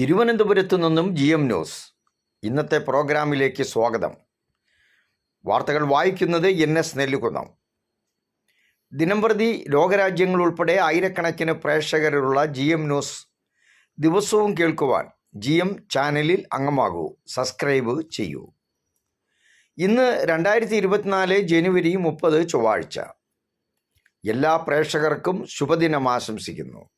തിരുവനന്തപുരത്തു നിന്നും G M news. ഇന്നത്തെ പ്രോഗ്രാമിലേക്ക് സ്വാഗതം. വാർത്തകൾ വായിക്കുന്നത് എൻ എസ് നെല്ലുകുന്നം. ദിനംപ്രതി ലോകരാജ്യങ്ങൾ ഉൾപ്പെടെ ആയിരക്കണക്കിന് പ്രേക്ഷകരുള്ള ജി എം ന്യൂസ് ദിവസവും കേൾക്കുവാൻ ജി എം ചാനലിൽ അംഗമാകൂ. സബ്സ്ക്രൈബ് ചെയ്യൂ. ഇന്ന് രണ്ടായിരത്തി ഇരുപത്തിനാല് ജനുവരി മുപ്പത് ചൊവ്വാഴ്ച. എല്ലാ പ്രേക്ഷകർക്കും ശുഭദിനം ആശംസിക്കുന്നു.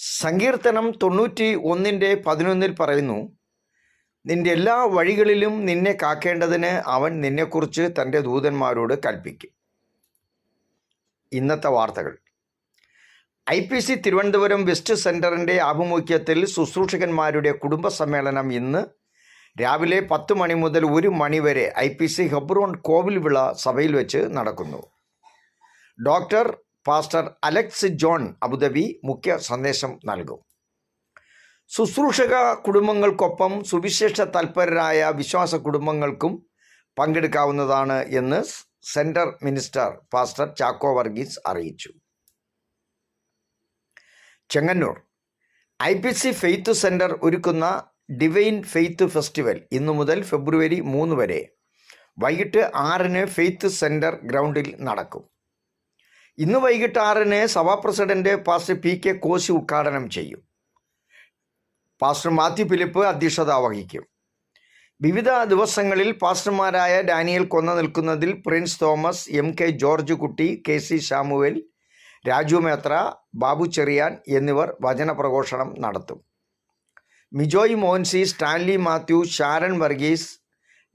സങ്കീർത്തനം തൊണ്ണൂറ്റി ഒന്നിന്റെ പതിനൊന്നിൽ പറയുന്നു നിന്റെ എല്ലാ വഴികളിലും നിന്നെ കാക്കേണ്ടതിന് അവൻ നിന്നെക്കുറിച്ച് തന്റെ ദൂതന്മാരോട് കൽപ്പിക്കും. ഇന്നത്തെ വാർത്തകൾ. I P C Thiruvananthapuram west സെന്ററിന്റെ ആഭിമുഖ്യത്തിൽ ശുശ്രൂഷകന്മാരുടെ കുടുംബ സമ്മേളനം ഇന്ന് രാവിലെ പത്ത് മണി മുതൽ ഒരു മണി വരെ I P C Hebron Kovilvila സഭയിൽ വെച്ച് നടക്കുന്നു. Doctor pastor Alex John Abu Dhabi മുഖ്യ സന്ദേശം നൽകും. ശുശ്രൂഷക കുടുംബങ്ങൾക്കൊപ്പം സുവിശേഷ തൽപരരായ വിശ്വാസ കുടുംബങ്ങൾക്കും പങ്കെടുക്കാവുന്നതാണ് എന്ന് centre minister pastor Chacko Varghese അറിയിച്ചു. Chengannur. I P C faith centre ഒരുക്കുന്ന ഡിവൈൻ ഫെയ്ത്ത് ഫെസ്റ്റിവൽ ഇന്നു മുതൽ ഫെബ്രുവരി മൂന്ന് വരെ. വൈകിട്ട് ആറിന് ഫെയ്ത്ത് സെന്റർ ഗ്രൗണ്ടിൽ നടക്കും. ഇന്ന് വൈകിട്ട് ആറിന് സഭാ president pastor P K Koshy ഉദ്ഘാടനം ചെയ്യും. പാസ്റ്റർ മാത്യു ഫിലിപ്പ് അധ്യക്ഷത വഹിക്കും. വിവിധ ദിവസങ്ങളിൽ പാസ്റ്റർമാരായ ഡാനിയൽ കൊന്ന നിൽക്കുന്നതിൽ Prince Thomas M K George Kutty K C Shamuel Raju Methra Babu Cherian എന്നിവർ വചന പ്രഘോഷണം നടത്തും. Mijoy Monsy Stanley Mathew Sharon Varghese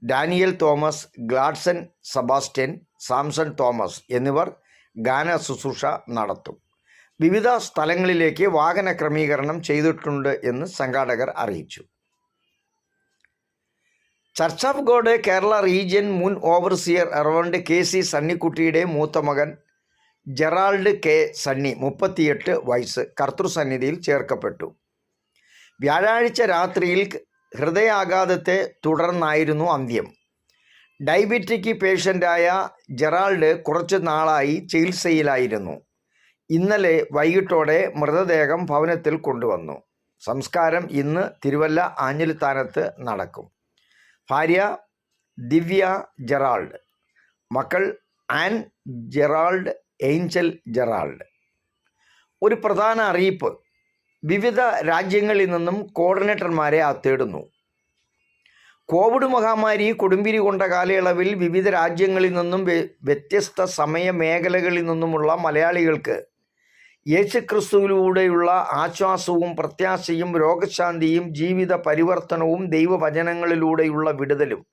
Daniel Thomas Gladson Sebastian Samson Thomas എന്നിവർ ഗാന ശുശ്രൂഷ നടത്തും. വിവിധ സ്ഥലങ്ങളിലേക്ക് വാഹന ക്രമീകരണം ചെയ്തിട്ടുണ്ട് എന്ന് സംഘാടകർ അറിയിച്ചു. Church of God Kerala region മുൻ ഓവർസിയർ അറൗണ്ട് കെ സി സണ്ണിക്കുട്ടിയുടെ മൂത്ത മകൻ ജെറാൾഡ് കെ സണ്ണി മുപ്പത്തിയെട്ട് വയസ്സ് കർത്തൃസന്നിധിയിൽ ചേർക്കപ്പെട്ടു. വ്യാഴാഴ്ച രാത്രിയിൽ ഹൃദയാഘാതത്തെ തുടർന്നായിരുന്നു അന്ത്യം. ഡയബറ്റിക് പേഷ്യന്റായ ജെറാൾഡ് കുറച്ച് നാളായി ചികിത്സയിലായിരുന്നു. ഇന്നലെ വൈകിട്ടോടെ മൃതദേഹം ഭവനത്തിൽ കൊണ്ടുവന്നു. സംസ്കാരം ഇന്ന് തിരുവല്ല ആഞ്ഞിലിത്താനത്ത് നടക്കും. ഭാര്യ ദിവ്യ ജെറാൾഡ് മക്കൾ ആൻ ജെറാൾഡ് ഏഞ്ചൽ ജെറാൾഡ്. ഒരു പ്രധാന അറിയിപ്പ് വിവിധ രാജ്യങ്ങളിൽ നിന്നും കോർഡിനേറ്റർമാരെ തേടുന്നു. കോവിഡ് മഹാമാരി കൊടുമ്പിരി കൊണ്ട കാലയളവിൽ വിവിധ രാജ്യങ്ങളിൽ നിന്നും വ്യത്യസ്ത സമയ മേഖലകളിൽ നിന്നുമുള്ള മലയാളികൾക്ക് യേശുക്രിസ്തുവിലൂടെയുള്ള ആശ്വാസവും പ്രത്യാശയും രോഗശാന്തിയും ജീവിത പരിവർത്തനവും ദൈവവചനങ്ങളിലൂടെയുള്ള വിടുതലും.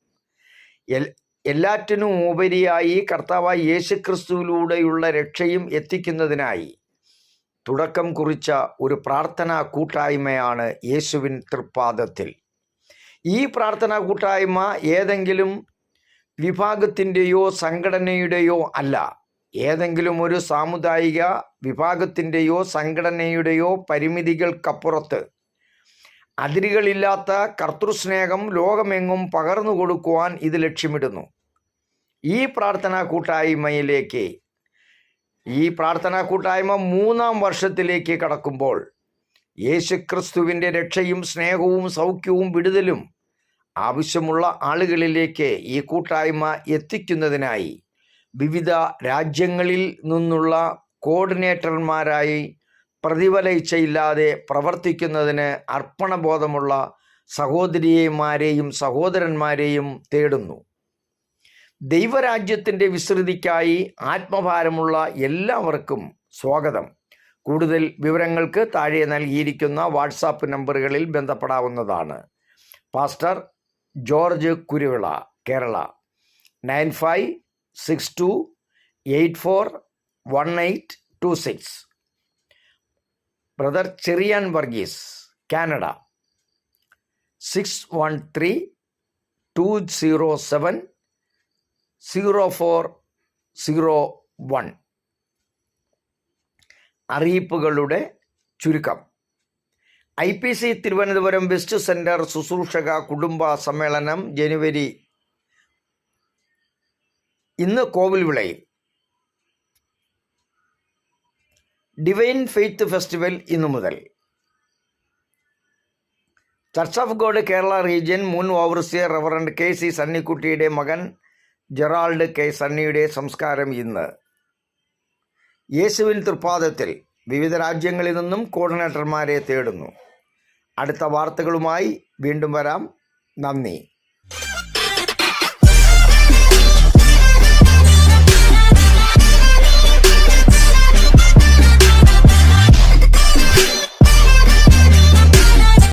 എല്ലാറ്റിനും ഉപരിയായി കർത്താവായ യേശുക്രിസ്തുവിലൂടെയുള്ള രക്ഷയും എത്തിക്കുന്നതിനായി തുടക്കം കുറിച്ച ഒരു പ്രാർത്ഥനാ കൂട്ടായ്മയാണ് യേശുവിൻ തൃപ്പാദത്തിൽ. ഈ പ്രാർത്ഥനാ കൂട്ടായ്മ ഏതെങ്കിലും വിഭാഗത്തിന്റെയോ സംഘടനയുടെയോ അല്ല. ഏതെങ്കിലും ഒരു സാമുദായിക വിഭാഗത്തിന്റെയോ സംഘടനയുടെയോ പരിമിതികൾക്കപ്പുറത്ത് അതിരുകളില്ലാത്ത കർത്തൃസ്നേഹം ലോകമെങ്ങും പകർന്നു കൊടുക്കുവാൻ ഇത് ലക്ഷ്യമിടുന്നു. ഈ പ്രാർത്ഥനാ കൂട്ടായ്മയിലേക്ക് ഈ പ്രാർത്ഥനാ കൂട്ടായ്മ മൂന്നാം വർഷത്തിലേക്ക് കടക്കുമ്പോൾ യേശുക്രിസ്തുവിന്റെ രക്ഷയും സ്നേഹവും സൗഖ്യവും വിടുതലും ആവശ്യമുള്ള ആളുകളിലേക്ക് ഈ കൂട്ടായ്മ എത്തിക്കുന്നതിനായി വിവിധ രാജ്യങ്ങളിൽ നിന്നുള്ള കോർഡിനേറ്റർമാരായി പ്രതിഫലയിച്ചയില്ലാതെ പ്രവർത്തിക്കുന്നതിന് അർപ്പണബോധമുള്ള സഹോദരിമാരെയും സഹോദരന്മാരെയും തേടുന്നു. ദൈവരാജ്യത്തിന്റെ വിസ്തൃതിക്കായി ആത്മഭാരമുള്ള എല്ലാവർക്കും സ്വാഗതം. കൂടുതൽ വിവരങ്ങൾക്ക് താഴെ നൽകിയിരിക്കുന്ന വാട്സാപ്പ് നമ്പറുകളിൽ ബന്ധപ്പെടാവുന്നതാണ്. Pastor George Kuruvila Kerala. Nine five six two eight four one eight two six. Brother Cherian Varghese Canada. Six one three two zero seven zero four zero one. അറിയിപ്പുകളുടെ ചുരുക്കം. I P C Thiruvananthapuram west centre ശുശ്രൂഷക കുടുംബ സമ്മേളനം ജനുവരി ഇന്ന് കോവിൽവിളയിൽ. Divine faith festival ഇന്നു മുതൽ. Church of God Kerala region മുൻ overseer reverend K C സണ്ണിക്കുട്ടിയുടെ മകൻ Gerald K സണ്ണിയുടെ സംസ്കാരം ഇന്ന്. യേശുവിൻ തൃപ്പാദത്തിൽ വിവിധ രാജ്യങ്ങളിൽ നിന്നും കോർഡിനേറ്റർമാരെ തേടുന്നു. അടുത്ത വാർത്തകളുമായി വീണ്ടും വരാം. നന്ദി.